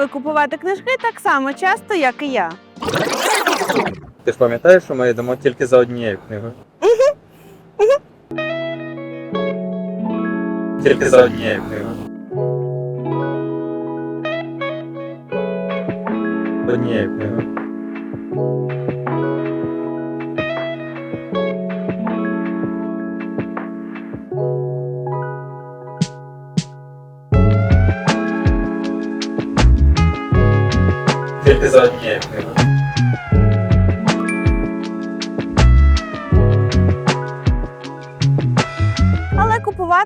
ви купувати книжки так само часто, як і я? Ти ж пам'ятаєш, що ми йдемо тільки за однією книгою? Тільки за однією книгою. Однією книгою.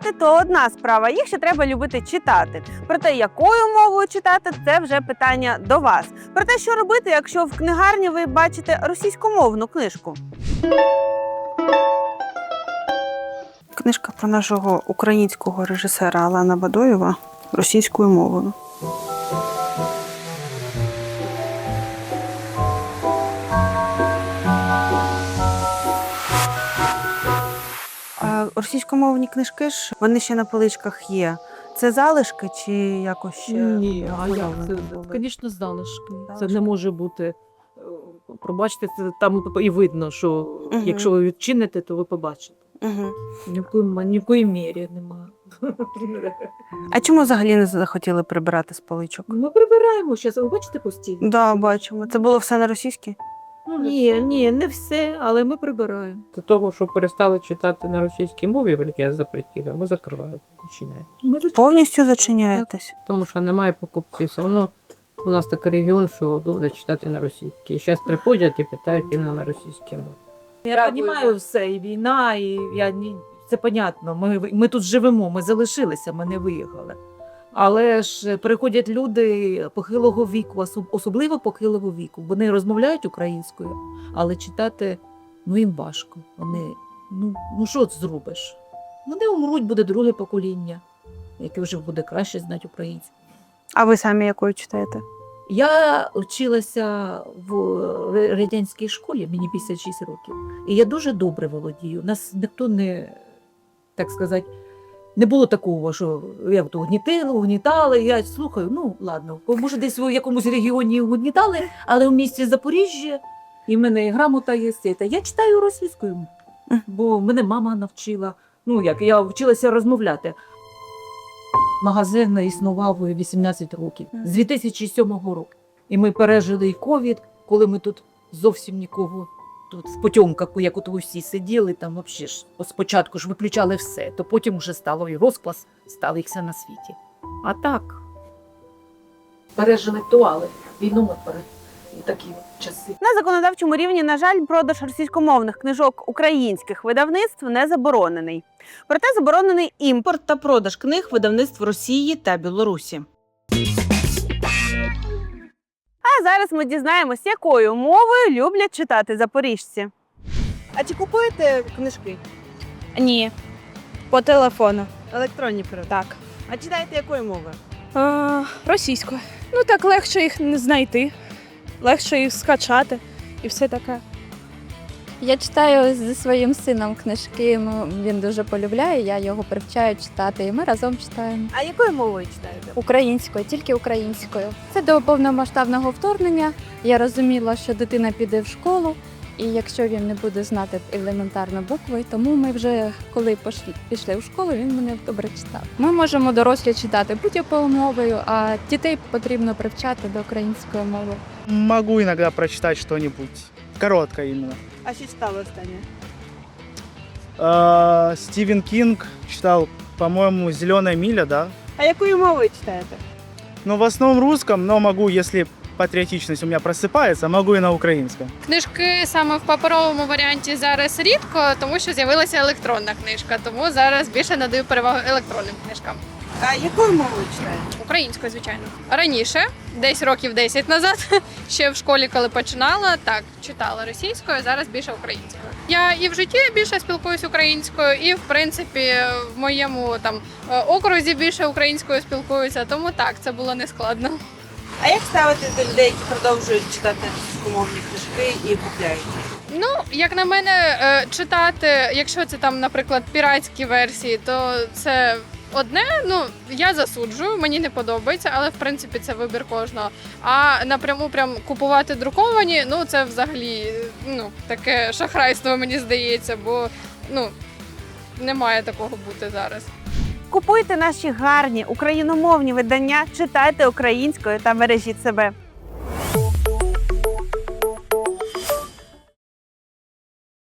Купувати то одна справа. Їх ще треба любити читати. Проте, якою мовою читати, це вже питання до вас. Про те, що робити, якщо в книгарні ви бачите російськомовну книжку. Книжка про нашого українського режисера Алана Бадоєва російською мовою. Російськомовні книжки ж вони ще на поличках є. Це залишки чи якось ще? Ні, а як це? Звісно, залишки. Це не може бути. е, Пробачте, це там і видно, що Мгм. якщо ви відчините, то ви побачите. Угу. Ні в коїм, ні в коїй мірі немає. А чому взагалі не захотіли прибирати з поличок? Ми прибираємо зараз, ви бачите постійно? Да, бачимо. Це було все на російській? Ні, ні, не все, але ми прибираємо. До того, що перестали читати на російській мові, велике запретіли, ми закриваємо, починаємо. Ми тут Повністю зачиняєтесь. Тому що немає покупців. Все одно у нас такий регіон, що добре читати на російській. Зараз приходять і питають іменно на російській мові. Я розумію все, і війна, і я ні. Це понятно. Ми, ми тут живемо, ми залишилися, ми не виїхали. Але ж приходять люди похилого віку, особливо похилого віку. Вони розмовляють українською, але читати ну їм важко. Вони ну, ну що зробиш? Вони умруть, буде друге покоління, яке вже буде краще знати українську. А ви самі якою читаєте? Я вчилася в радянській школі, мені 56 років, і я дуже добре володію. Нас ніхто не, так сказати, не було такого, що як то угнітили, угнітали. Я слухаю, ну ладно, може десь в якомусь регіоні угнітали, але в місті Запоріжжя і в мене і грамота є. це. Я читаю російською, бо мене мама навчила. Ну як я вчилася розмовляти. Магазин існував 18 років з 2007 року. І ми пережили і ковід, коли ми тут зовсім нікого тут в потьомках, як от усі сиділи, там взагалі ж спочатку ж виключали все, то потім вже стало і розклас, стало їх все на світі. А так. Пережили туали, війну ми пере і такі часи. На законодавчому рівні, на жаль, продаж російськомовних книжок українських видавництв не заборонений. Проте заборонений імпорт та продаж книг видавництв Росії та Білорусі. А зараз ми дізнаємось, якою мовою люблять читати запоріжці. А чи купуєте книжки? Ні. По телефону. Електронні природи. Так. А читаєте якою мовою? Е, російською. Ну так легше їх не знайти, легше їх скачати і все таке. Я читаю зі своїм сином книжки. Він дуже полюбляє. Я його привчаю читати, і ми разом читаємо А якою мовою читаєте? українською, тільки українською. Це до повномасштабного вторгнення. Я розуміла, що дитина піде в школу, і якщо він не буде знати елементарно букви, тому ми вже коли пошли, пішли в школу, він мене добре читав. Ми можемо дорослі читати будь-якою мовою, а дітей потрібно привчати до української мови. Могу иногда прочитать что-нибудь. Короткое именно. А що читали останнє? Э, Стивен Кинг читал, по-моему, Зеленая миля, да? А якою мовою читаєте? Ну, в основном русском, но могу, если патриотичность у меня просыпается, могу и на украинском. Книжки саме в паперовому варіанті зараз рідко, тому що з'явилася електронна книжка. Тому зараз більше надаю перевагу електронним книжкам. А якою мовою читаєте? Українською, звичайно. Раніше, десь років 10 назад, ще в школі, коли починала, так читала російською, зараз більше українською. Я і в житті більше спілкуюсь українською, і в принципі в моєму там окрузі більше українською спілкуюся. Тому так, це було не складно. А як ставитесь до людей, які продовжують читати російськомовні книжки і купляють? Ну, як на мене, е, читати, якщо це там, наприклад, піратські версії, то це одне, ну я засуджую, мені не подобається, але в принципі це вибір кожного. А напряму прям купувати друковані, ну це взагалі ну таке шахрайство, мені здається, бо ну не має такого бути зараз. Купуйте наші гарні україномовні видання, читайте українською та бережіть себе.